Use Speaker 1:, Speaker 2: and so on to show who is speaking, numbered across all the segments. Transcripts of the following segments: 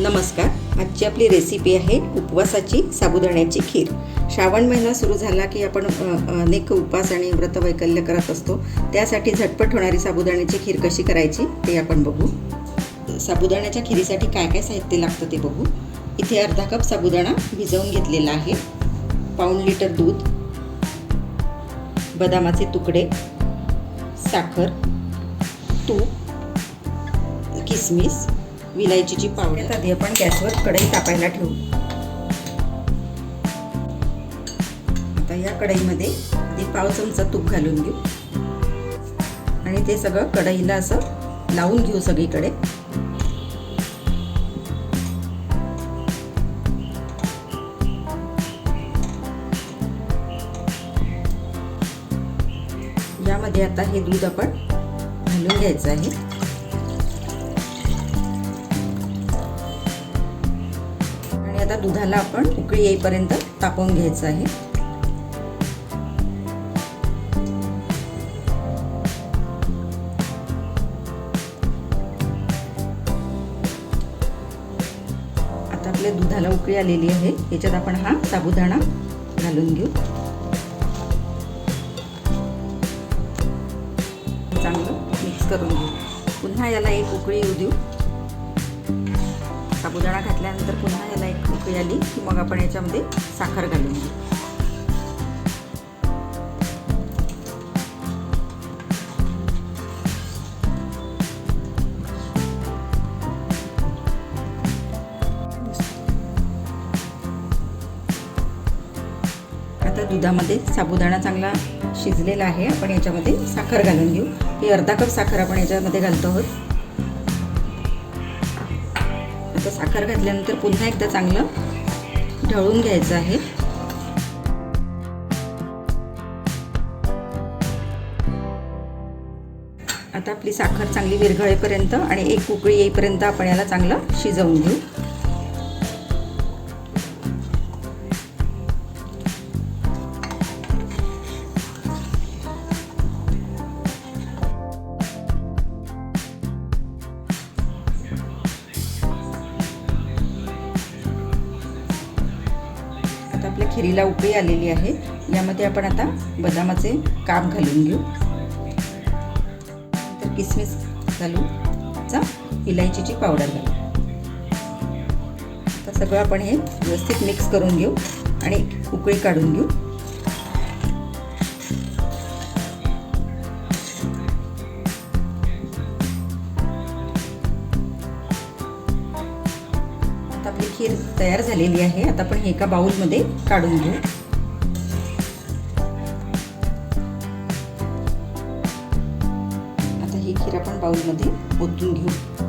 Speaker 1: नमस्कार. आजची आपली रेसिपी आहे उपवासाची साबुदाण्याची खीर. श्रावण महिना सुरू झाला की आपण अनेक उपवास आणि व्रतवैकल्य करत असतो. त्यासाठी झटपट होणारी साबुदाण्याची खीर कशी करायची ते आपण बघू. साबुदाण्याच्या खिरीसाठी काय काय साहित्य लागतं ते बघू. इथे अर्धा कप साबुदाणा भिजवून घेतलेला आहे. पाऊण लिटर दूध. बदामाचे तुकडे. साखर. तूप. किसमिस. विलायचीची पावडर. आधी आपण गॅसवर कढई तापायला ठेवू. आता या कढईमध्ये आधी पाव चमचा तूप घालून घेऊ. आणि ते सगळं कढईला असं लावून घेऊ सगळीकडे. यामध्ये आता हे दूध आपण घालून घ्यायचं आहे. आता दुधाला आपण उकळी येईपर्यंत तापवून घ्यायचं आहे. आता आपल्या दुधाला उकळी आलेली आहे. याच्यात आपण हा साबुदाणा घालून घेऊ. चांगलं मिक्स करून घेऊ. पुन्हा याला एक उकळी येऊ देऊ. साबुदाणा घातल्यानंतर पुन्हा याला एक उकळी आली की मग आपण याच्यामध्ये साखर घालून घेऊ आता दुधामध्ये साबुदाणा चांगला शिजलेला आहे. आपण याच्यामध्ये साखर घालून घेऊ. ही अर्धा कप साखर आपण याच्यामध्ये घालतो आहोत. आता साखर घातल्यानंतर पुन्हा एकदा चांगलं ढळून घ्यायचं आहे. आता आपली साखर चांगली विरघळेपर्यंत आणि एक उकळी येईपर्यंत आपण याला चांगलं शिजवून घेऊ. खिरीला उकळी आलेली आहे. यामध्ये आपण आता बदामाचे काप घालून घेऊ. तर किसमिस घालू. चा इलायचीची पावडर घालू. आता सगळं आपण हे व्यवस्थित मिक्स करून घेऊ आणि उकळी काढून घेऊ. खीर तयार झालेली आहे. आता आपण हे एका बाउलमध्ये काढून घेऊ. आता ही खीर आपण बाउलमध्ये ओतून घेऊ.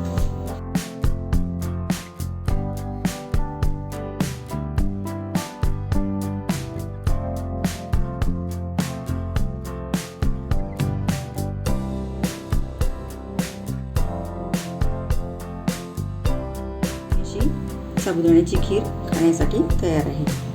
Speaker 1: साबुदाण्याची खीर खाण्यासाठी तयार आहे.